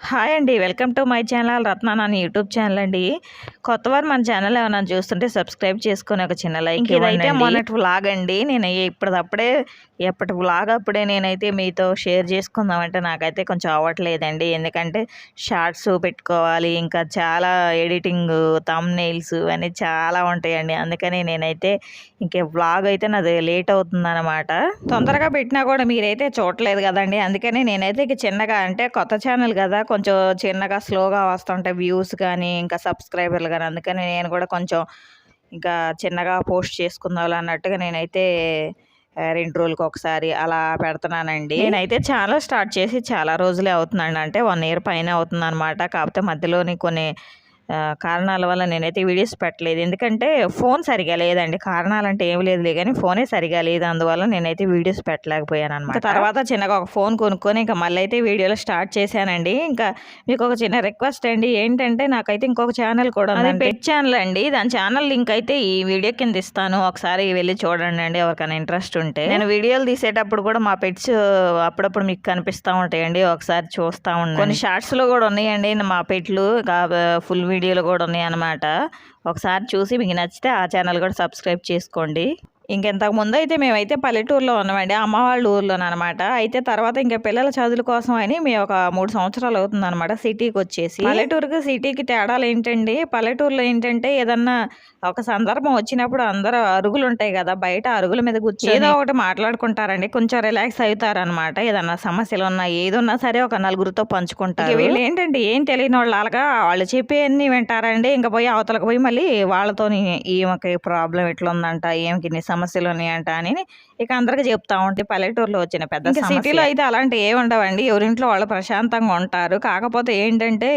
Hi అండి. Welcome to my channel Ratna నాన్న YouTube channel అండి. కొత్తవారు మన ఛానల్ ఏమైనా చూస్తుంటే సబ్స్క్రైబ్ చేసుకొని ఒక చిన్న లైక్ ఇదైతే మొన్నటి వ్లాగ్ అండి. నేను ఇప్పటిదప్పుడే ఎప్పటి వ్లాగ్ అప్పుడే నేనైతే మీతో షేర్ చేసుకుందామంటే నాకైతే కొంచెం అవ్వట్లేదండి. ఎందుకంటే షార్ట్స్ పెట్టుకోవాలి ఇంకా చాలా ఎడిటింగ్ తమ్ నెయిల్స్ ఇవన్నీ చాలా ఉంటాయండి. అందుకని నేనైతే ఇంకే వ్లాగ్ అయితే నాది లేట్ అవుతుందన్నమాట. తొందరగా పెట్టినా కూడా మీరైతే చూడలేదు కదండి. అందుకని నేనైతే ఇక చిన్నగా అంటే కొత్త ఛానల్ కదా కొంచెం చిన్నగా స్లోగా వస్తుంటాయి వ్యూస్ కానీ ఇంకా సబ్స్క్రైబర్లు కానీ. అందుకని నేను కూడా కొంచెం ఇంకా చిన్నగా పోస్ట్ చేసుకుందాం అన్నట్టుగా నేనైతే రెండు రోజులకి ఒకసారి అలా పెడుతున్నానండి. నేనైతే ఛానల్ స్టార్ట్ చేసి చాలా రోజులే అవుతుందండి. అంటే వన్ ఇయర్ పైన అవుతుంది అనమాట కాకపోతే మధ్యలోని కొన్ని కారణాల వల్ల నేనైతే వీడియోస్ పెట్టలేదు. ఎందుకంటే ఫోన్ సరిగా లేదండి. కారణాలు అంటే ఏం లేదు కానీ ఫోనే సరిగా లేదు. అందువల్ల నేనైతే వీడియోస్ పెట్టలేకపోయాను అనమాట తర్వాత చిన్నగా ఒక ఫోన్ కొనుక్కొని ఇంకా మళ్ళీ అయితే వీడియోలు స్టార్ట్ చేశానండి. ఇంకా మీకు ఒక చిన్న రిక్వెస్ట్ అండి. ఏంటంటే నాకైతే ఇంకొక ఛానల్ కూడా ఉంది పెట్ ఛానల్ అండి దాని ఛానల్ లింక్ అయితే ఈ వీడియో కింద ఇస్తాను. ఒకసారి వెళ్ళి చూడండి అండి ఎవరికైనా ఇంట్రెస్ట్ ఉంటే. నేను వీడియోలు తీసేటప్పుడు కూడా మా పెట్స్ అప్పుడప్పుడు మీకు కనిపిస్తూ ఉంటాయండి. ఒకసారి చూస్తూ ఉండండి. కొన్ని షార్ట్స్లో కూడా ఉన్నాయండి. మా పెట్లు ఫుల్ వీడియోలు కూడా ఉన్నాయి అన్నమాట ఒకసారి చూసి మీకు నచ్చితే ఆ ఛానల్ కూడా సబ్స్క్రైబ్ చేసుకోండి. ఇంకెంతకు ముందు అయితే మేమైతే పల్లెటూరులో ఉన్నామండి. అమ్మ వాళ్ళ ఊర్లోనే అనమాట అయితే తర్వాత ఇంకా పిల్లల చదువుల కోసం అని మేము ఒక మూడు సంవత్సరాలు అవుతుంది అనమాట సిటీకి వచ్చేసి పల్లెటూరుకి సిటీకి తేడాలు ఏంటండి పల్లెటూరులో ఏంటంటే ఏదన్నా ఒక సందర్భం వచ్చినప్పుడు అందరూ అరుగులు ఉంటాయి కదా బయట అరుగుల మీద కూర్చొని ఏదో ఒకటి మాట్లాడుకుంటారండి. కొంచెం రిలాక్స్ అవుతారు అనమాట ఏదన్నా సమస్యలు ఉన్నా ఏదున్నా సరే ఒక నలుగురితో పంచుకుంటారు. వీళ్ళు ఏంటంటే ఏం తెలియని వాళ్ళు అలాగా వాళ్ళు చెప్పేవన్నీ వింటారండి. ఇంకా పోయి అవతలకు పోయి మళ్ళీ వాళ్ళతో ఈమెకి ప్రాబ్లం ఎట్లా ఉందంట ఈమెకి ఇన్ని సమస్యలు ఉన్నాయంట అని ఇక అందరికి చెప్తా ఉంటే పల్లెటూరులో వచ్చిన పెద్ద సిటీలో అయితే అలాంటి ఏ ఉండవండి. ఎవరింట్లో వాళ్ళు ప్రశాంతంగా ఉంటారు. కాకపోతే ఏంటంటే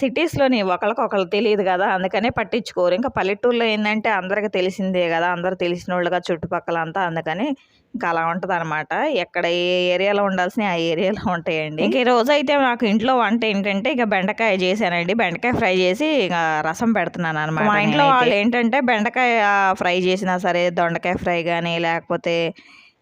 సిటీస్లోని ఒకరికొకరు తెలియదు కదా అందుకనే పట్టించుకోరు. ఇంకా పల్లెటూరులో ఏంటంటే అందరికి తెలిసిందే కదా అందరు తెలిసిన వాళ్ళుగా చుట్టుపక్కల అంతా అందుకని ఇంకా అలా ఉంటుంది అనమాట ఎక్కడ ఏ ఏరియాలో ఉండాల్సిన ఆ ఏరియాలో ఉంటాయండి. ఇంక ఈ రోజు అయితే నాకు ఇంట్లో వంట ఏంటంటే ఇక బెండకాయ చేశానండి. బెండకాయ ఫ్రై చేసి ఇక రసం పెడుతున్నాను అనమాట మా ఇంట్లో వాళ్ళు ఏంటంటే బెండకాయ ఫ్రై చేసినా సరే దొండకాయ ఫ్రై కానీ లేకపోతే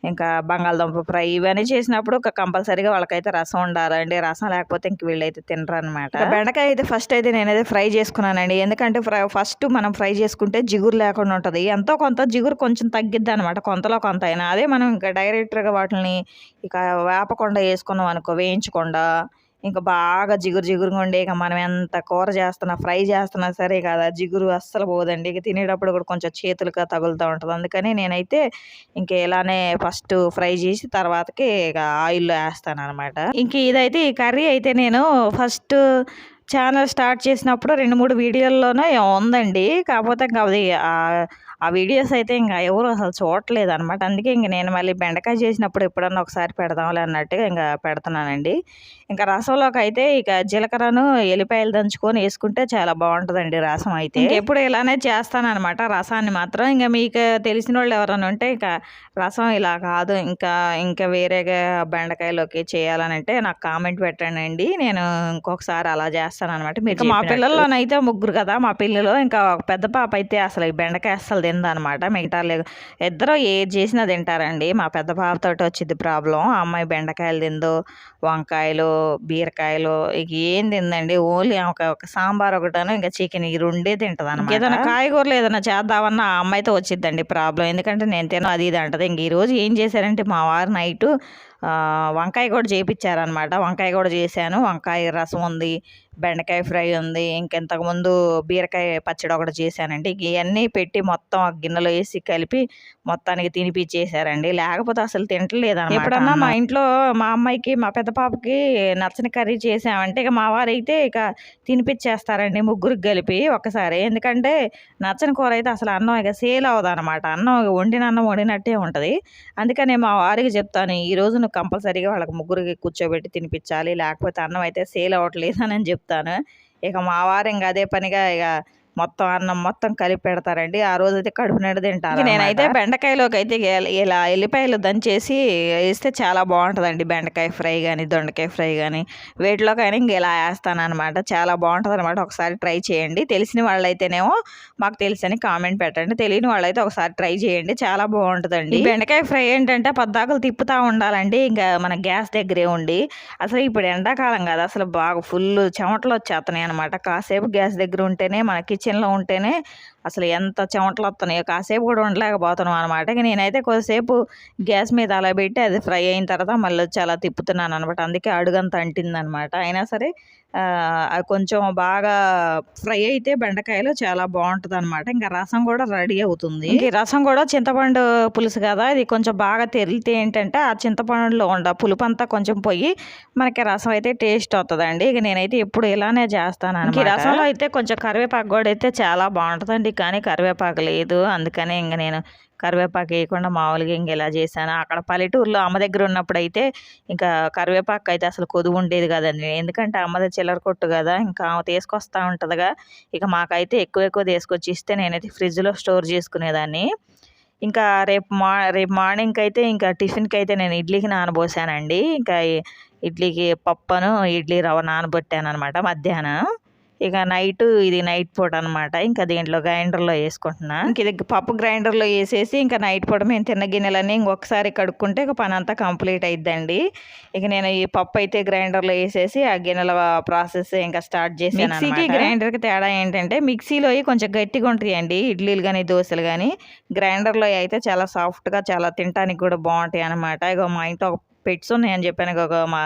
ఇంకా బంగాళదుంప ఫ్రై ఇవన్నీ చేసినప్పుడు ఒక కంపల్సరీగా వాళ్ళకైతే రసం ఉండాలండి. రసం లేకపోతే ఇంక వీళ్ళైతే తినరు అనమాట బెండకాయ అయితే ఫస్ట్ అయితే నేనైతే ఫ్రై చేసుకున్నానండి. ఎందుకంటే ఫ్రై ఫస్ట్ మనం ఫ్రై చేసుకుంటే జిగురు లేకుండా ఉంటుంది. ఎంతో కొంత జిగురు కొంచెం తగ్గిద్ది అనమాట కొంతలో కొంత అయినా. అదే మనం ఇంకా డైరెక్ట్గా వాటిని ఇక వేపకుండా వేసుకున్నాం అనుకో వేయించకుండా ఇంకా బాగా జిగురు జిగురుగా ఉండే ఇక మనం ఎంత కూర చేస్తున్నా ఫ్రై చేస్తున్నా సరే కదా జిగురు అస్సలు పోదండి. ఇక తినేటప్పుడు కూడా కొంచెం చేతులుగా తగులుతూ ఉంటుంది. అందుకని నేనైతే ఇంక ఇలానే ఫస్ట్ ఫ్రై చేసి తర్వాతకి ఇక ఆయిల్లో వేస్తాను అనమాట ఇంక ఇదైతే ఈ కర్రీ అయితే నేను ఫస్ట్ ఛానల్ స్టార్ట్ చేసినప్పుడు రెండు మూడు వీడియోల్లోనే ఉందండి. కాకపోతే ఇంకా అది ఆ- ఆ వీడియోస్ అయితే ఇంకా ఎవరు అసలు చూడట్లేదు అనమాట అందుకే ఇంక నేను మళ్ళీ బెండకాయ చేసినప్పుడు ఎప్పుడన్నా ఒకసారి పెడదాంలే అన్నట్టుగా ఇంకా పెడుతున్నానండి. ఇంకా రసంలోకి అయితే ఇక జీలకర్రను ఎల్లిపాయలు దంచుకొని వేసుకుంటే చాలా బాగుంటుందండి రసం అయితే. ఎప్పుడు ఇలానే చేస్తానన్నమాట. రసాన్ని మాత్రం ఇంకా మీకు తెలిసిన వాళ్ళు ఎవరైనా ఉంటే ఇంకా రసం ఇలా కాదు. ఇంకా ఇంకా వేరేగా బెండకాయలోకి చేయాలని అంటే నాకు కామెంట్ పెట్టండి అండి నేను ఇంకొకసారి అలా చేస్తాను అనమాట మీకు మా పిల్లల్లోనైతే ముగ్గురు కదా మా పిల్లలు ఇంకా ఒక పెద్ద పాప అయితే అసలు ఈ బెండకాయ అస్సలు తిందనమాట మిగతా లేదు ఇద్దరు ఏది చేసినా తింటారండి. మా పెద్ద పాపతోటి వచ్చింది ప్రాబ్లం. ఆ అమ్మాయి బెండకాయలు తిందు వంకాయలు బీరకాయలు ఇక ఏం తిందండి? ఓన్లీ ఒక ఒక సాంబార్ ఒకటను ఇంకా చికెన్ ఈ రెండే తింటది అనమాట ఏదైనా కాయగూరలు ఏదైనా చేద్దామన్నా ఆ అమ్మాయితో వచ్చిద్దండి ప్రాబ్లం. ఎందుకంటే నేను తిన అది ఇది అంటది. ఇంక ఈరోజు ఏం చేశారంటే మా వారు నైట్ వంకాయ కూడా చేపించారనమాట వంకాయ కూడా చేశాను. వంకాయ రసం ఉంది బెండకాయ ఫ్రై ఉంది ఇంకెంతకుముందు బీరకాయ పచ్చడి ఒకటి చేశానండి. ఇవన్నీ పెట్టి మొత్తం ఆ గిన్నెలో వేసి కలిపి మొత్తానికి తినిపించేశారండి లేకపోతే అసలు తింటలేదు ఎప్పుడన్నా మా ఇంట్లో మా అమ్మాయికి మా పెద్ద పాపకి నచ్చని కర్రీ చేసామంటే ఇక మా వారైతే ఇక తినిపించేస్తారండి ముగ్గురికి కలిపి ఒక్కసారి ఎందుకంటే నచ్చని కూర అయితే అసలు అన్నం ఇక సేల్ అవ్వదు అనమాట అన్నం వండిన అన్నం వండినట్టే ఉంటుంది. అందుకని మా వారికి చెప్తాను ఈ రోజు నువ్వు కంపల్సరీగా వాళ్ళకి ముగ్గురికి కూర్చోబెట్టి తినిపించాలి. లేకపోతే అన్నం అయితే సేల్ అవ్వట్లేదు అని చెప్తాను. ఇక మా వారు ఇంకా అదే పనిగా ఇక మొత్తం అన్నం మొత్తం కలిపి పెడతారండి. ఆ రోజు అయితే కడుపు నిండా తింటారు నేనైతే బెండకాయలోకి అయితే ఇలా- ఎల్లిపాయలు దంచేసి వేస్తే చాలా బాగుంటుందండి బెండకాయ ఫ్రై కానీ దొండకాయ ఫ్రై కానీ వేటిలోకైనా ఇంక ఇలా వేస్తాను అనమాట చాలా బాగుంటుంది అనమాట ఒకసారి ట్రై చేయండి. తెలిసిన వాళ్ళైతేనేమో మాకు తెలుసని కామెంట్ పెట్టండి. తెలియని వాళ్ళైతే ఒకసారి ట్రై చేయండి. చాలా బాగుంటుందండి. బెండకాయ ఫ్రై ఏంటంటే పద్దాకులు తిప్పుతూ ఉండాలండి. ఇంకా మన గ్యాస్ దగ్గరే ఉండి. అసలు ఇప్పుడు ఎండాకాలం కదా. అసలు బాగా ఫుల్ చెమటలు వచ్చేస్తున్నాయి అనమాట కాసేపు గ్యాస్ దగ్గర ఉంటేనే మన కిచెన్లో ఉంటేనే అసలు ఎంత చెమటలు వస్తున్నాయో కాసేపు కూడా ఉండలేకపోతున్నాం అనమాట ఇక నేనైతే కొద్దిసేపు గ్యాస్ మీద అలా పెట్టి అది ఫ్రై అయిన తర్వాత మళ్ళీ వచ్చి అలా తిప్పుతున్నాను అనమాట అందుకే అడుగంత అంటిందనమాట అయినా సరే కొంచెం బాగా ఫ్రై అయితే బెండకాయలు చాలా బాగుంటుంది అనమాట ఇంకా రసం కూడా రెడీ అవుతుంది. ఈ రసం కూడా చింతపండు పులుసు కదా ఇది కొంచెం బాగా తెరిలితే ఏంటంటే ఆ చింతపండులో ఉండ పులుపు అంతా కొంచెం పోయి మనకి రసం అయితే టేస్ట్ వస్తుందండి ఇక నేనైతే ఎప్పుడు ఇలానే చేస్తాను ఈ రసంలో అయితే కొంచెం కరివేపాకు కూడా అయితే చాలా బాగుంటుందండి. కానీ కరివేపాకు లేదు. అందుకనే ఇంక నేను కరివేపాకు వేయకుండా మామూలుగా ఇంక ఇలా చేశాను అక్కడ పల్లెటూరులో అమ్మ దగ్గర ఉన్నప్పుడు అయితే ఇంకా కరివేపాకు అయితే అసలు కొదువు ఉండేది కదండి. ఎందుకంటే అమ్మది చిల్లర కొట్టు కదా ఇంకా ఆమె తీసుకొస్తా ఉంటుందిగా. ఇక మాకైతే ఎక్కువ ఎక్కువ తీసుకొచ్చి ఇస్తే నేనైతే ఫ్రిడ్జ్లో స్టోర్ చేసుకునేదాన్ని. ఇంకా రేపు మా రేపు మార్నింగ్కి అయితే ఇంకా టిఫిన్కి అయితే నేను ఇడ్లీకి నానబోసానండి. ఇంకా ఇడ్లీకి పప్పును ఇడ్లీ రవ్వ నానబెట్టాను అనమాట మధ్యాహ్నం. ఇక నైట్ ఇది నైట్ పూట అనమాట ఇంకా దీంట్లో గ్రైండర్లో వేసుకుంటున్నా. ఇంక ఇది పప్పు గ్రైండర్లో వేసేసి ఇంకా నైట్ పూట మేము తిన్న గిన్నెలన్నీ ఇంకొకసారి కడుక్కుంటే ఇక పని అంతా కంప్లీట్ అయిద్దండి. ఇక నేను ఈ పప్పు అయితే గ్రైండర్లో వేసేసి ఆ గిన్నెల ప్రాసెస్ ఇంకా స్టార్ట్ చేసి మిక్సీకి గ్రైండర్కి తేడా ఏంటంటే మిక్సీలో కొంచెం గట్టిగా ఉంటాయండి. ఇడ్లీలు కానీ దోశలు కానీ గ్రైండర్లో అయితే చాలా సాఫ్ట్గా చాలా తినడానికి కూడా బాగుంటాయి అనమాట ఇక మా ఇంట్లో ఒక పెట్స్ ఉన్నాయని చెప్పాను. ఒక మా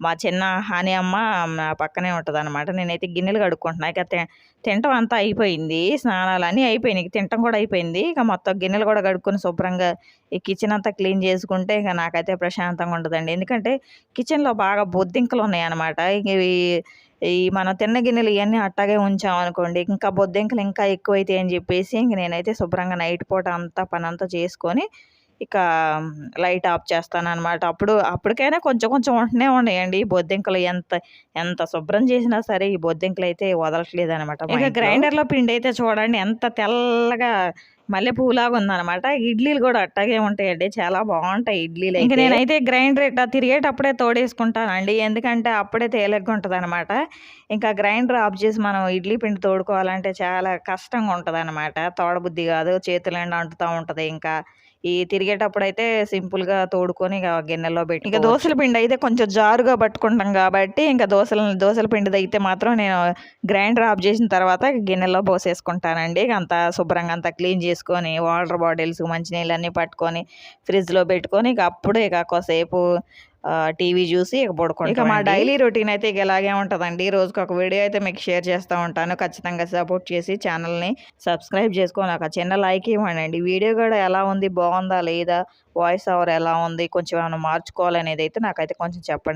మా చిన్న హాని అమ్మ నా పక్కనే ఉంటుంది అనమాట నేనైతే గిన్నెలు కడుక్కుంటున్నా. ఇక తి- తినటం అంతా అయిపోయింది. స్నానాలు అన్నీ అయిపోయినాయి. తింటం తినటం కూడా అయిపోయింది. ఇక మొత్తం గిన్నెలు కూడా కడుక్కొని శుభ్రంగా ఈ కిచెన్ అంతా క్లీన్ చేసుకుంటే ఇక నాకైతే ప్రశాంతంగా ఉంటుందండి. ఎందుకంటే కిచెన్లో బాగా బొద్దింకలు ఉన్నాయన్నమాట. ఇక ఇవి ఈ మనం తిన్న గిన్నెలు ఇవన్నీ అట్టాగే ఉంచామనుకోండి ఇంకా బొద్దింకలు ఇంకా ఎక్కువైతాయి అని చెప్పేసి ఇంక నేనైతే శుభ్రంగా నైట్ పూట అంతా పని అంతా చేసుకొని ఇక లైట్ ఆఫ్ చేస్తాను అనమాట అప్పుడు అప్పటికైనా కొంచెం కొంచెం ఉంటూనే ఉన్నాయండి ఈ బొద్దింకలు. ఎంత ఎంత శుభ్రం చేసినా సరే ఈ బొద్దింకలు అయితే వదలట్లేదు అనమాట ఇక గ్రైండర్లో పిండి అయితే చూడండి ఎంత తెల్లగా మల్లె పువ్వులాగా ఉందన్నమాట. ఇడ్లీలు కూడా అట్టాగే ఉంటాయండి. చాలా బాగుంటాయి ఇడ్లీలు ఇంకా నేనైతే గ్రైండర్ ఇట్లా తిరిగేటప్పుడే తోడేసుకుంటానండి. ఎందుకంటే అప్పుడే తేలిగ్గా ఉంటుంది అనమాట ఇంకా గ్రైండర్ ఆఫ్ చేసి మనం ఇడ్లీ పిండి తోడుకోవాలంటే చాలా కష్టంగా ఉంటుంది అనమాట తోడబుద్ధి కాదు చేతులు అంటుతూ ఉంటుంది. ఇంకా ఈ తిరిగేటప్పుడు అయితే సింపుల్గా తోడుకొని ఇక గిన్నెలో పెట్టి ఇక దోశల పిండి అయితే కొంచెం జారుగా పట్టుకుంటాం కాబట్టి ఇంకా దోశల దోశల పిండి అయితే మాత్రం నేను గ్రైండర్ ఆఫ్ చేసిన తర్వాత గిన్నెలో పోసేసుకుంటానండి. ఇక శుభ్రంగా అంతా క్లీన్ చేసుకొని వాటర్ బాటిల్స్ మంచినీళ్ళన్నీ పట్టుకొని ఫ్రిడ్జ్లో పెట్టుకొని ఇక అప్పుడు ఇక కాసేపు టీవీ చూసి ఇక పడుకుంటాం ఇక మా డైలీ రొటీన్ అయితే ఇక ఇలాగే ఉంటుందండి. రోజుకి ఒక వీడియో అయితే మీకు షేర్ చేస్తూ ఉంటాను. ఖచ్చితంగా సపోర్ట్ చేసి ఛానల్ని సబ్స్క్రైబ్ చేసుకొని ఒక చిన్న లైక్ ఇవ్వండి వీడియో కూడా ఎలా ఉంది? బాగుందా? లేదా? వాయిస్ ఓవర్ ఎలా ఉంది? కొంచెం ఏమైనా మార్చుకోవాలనేది అయితే నాకైతే కొంచెం చెప్పండి.